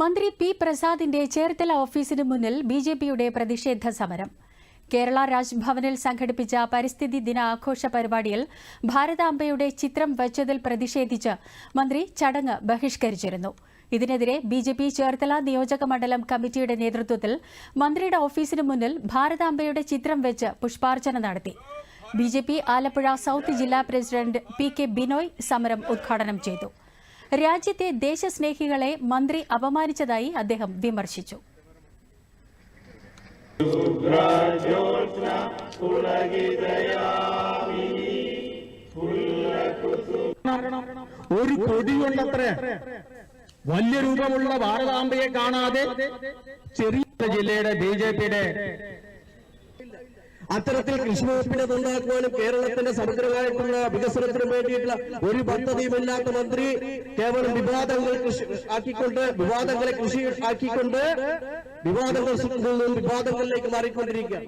മന്ത്രി പി പ്രസാദിന്റെ ചേർത്തല ഓഫീസിന് മുന്നിൽ ബി ജെ പിയുടെ പ്രതിഷേധ സമരം. കേരള രാജ്ഭവനിൽ സംഘടിപ്പിച്ച പരിസ്ഥിതി ദിന ആഘോഷ പരിപാടിയിൽ ഭാരതാംബയുടെ ചിത്രം വച്ചതിൽ പ്രതിഷേധിച്ച് മന്ത്രി ചടങ്ങ് ബഹിഷ്കരിച്ചിരുന്നു. ഇതിനെതിരെ ബി ജെ പി ചേർത്തല നിയോജക മണ്ഡലം കമ്മിറ്റിയുടെ നേതൃത്വത്തിൽ മന്ത്രിയുടെ ഓഫീസിന് മുന്നിൽ ഭാരതാംബയുടെ ചിത്രം വെച്ച് പുഷ്പാർച്ചന നടത്തി. B J P Alappuzha south ജില്ലാ പ്രസിഡന്റ് പി കെ ബിനോയ് സമരം ഉദ്ഘാടനം ചെയ്തു. രാജ്യത്തെ ദേശസ്നേഹികളെ മന്ത്രി അപമാനിച്ചതായി അദ്ദേഹം വിമർശിച്ചു. ഒരു കൊതിയുണ്ടത്ര വലിയ രൂപമുള്ള ഭാരതാംബയെ കാണാതെ ചെറിയ ജില്ലയുടെ ബി ജെ പിയുടെ അത്തരത്തിൽ കൃഷി വകുപ്പിനെ നന്നാക്കുവാനും കേരളത്തിന്റെ സമഗ്രമായിട്ടുള്ള വികസനത്തിനും വേണ്ടിയിട്ടുള്ള ഒരു പദ്ധതിയുമില്ലാത്ത മന്ത്രി. കേവലം വിവാദങ്ങൾ ആക്കിക്കൊണ്ട് വിവാദങ്ങളെ കൃഷി ആക്കിക്കൊണ്ട് വിവാദങ്ങൾ വിവാദങ്ങളിലേക്ക് മാറിക്കൊണ്ടിരിക്കുക